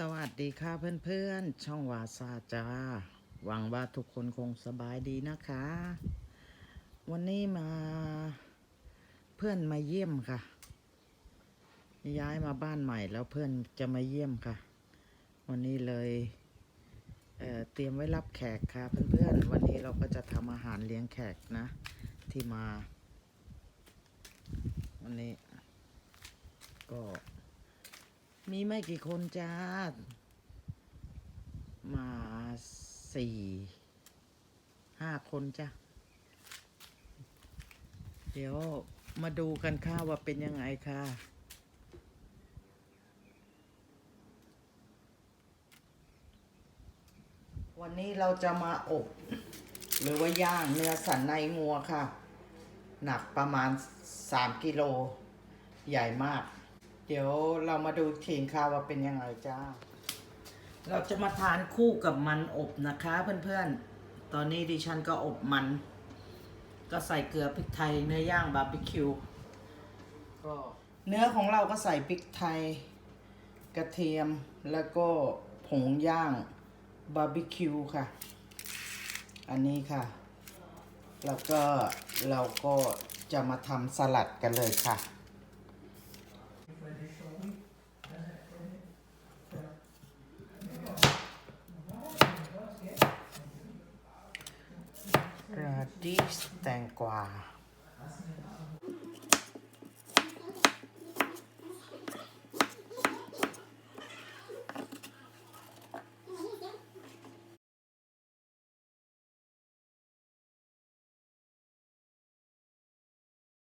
สวัสดีค่ะเพื่อนๆ ช่องวาซาจ้า หวังว่าทุกคนคงสบายดีนะคะ วันนี้มาเพื่อนมาเยี่ยมค่ะ ย้ายมาบ้านใหม่แล้วเพื่อนจะมาเยี่ยมค่ะ วันนี้เลยเเตรียมไว้รับแขกค่ะเพื่อนๆ วันนี้เราก็จะทำอาหารเลี้ยงแขกนะ ที่มา วันนี้ก็ มีไม่กี่คนจ้า มาสี่ห้าคนจ้ะ เดี๋ยวมาดูกันค่ะ ว่าเป็นยังไงค่ะ วันนี้เราจะมาอบ หรือว่าย่างเนื้อสันในงัวค่ะ หนักประมาณ 3 กิโล ใหญ่มาก เดี๋ยวเรามาดูทีนค่ะว่าเป็นยังไงจ้า เราจะมาทานคู่กับมันอบนะคะเพื่อนๆ ตอนนี้ดิฉันก็อบมัน ก็ใส่เกลือพริกไทยเนื้อย่างบาร์บีคิวก็เนื้อของเราก็ใส่พริกไทย กระเทียมแล้วก็ผงย่างบาร์บีคิวค่ะ อันนี้ค่ะ แล้วก็เราก็จะมาทำสลัดกันเลยค่ะ ดิสแตงกวา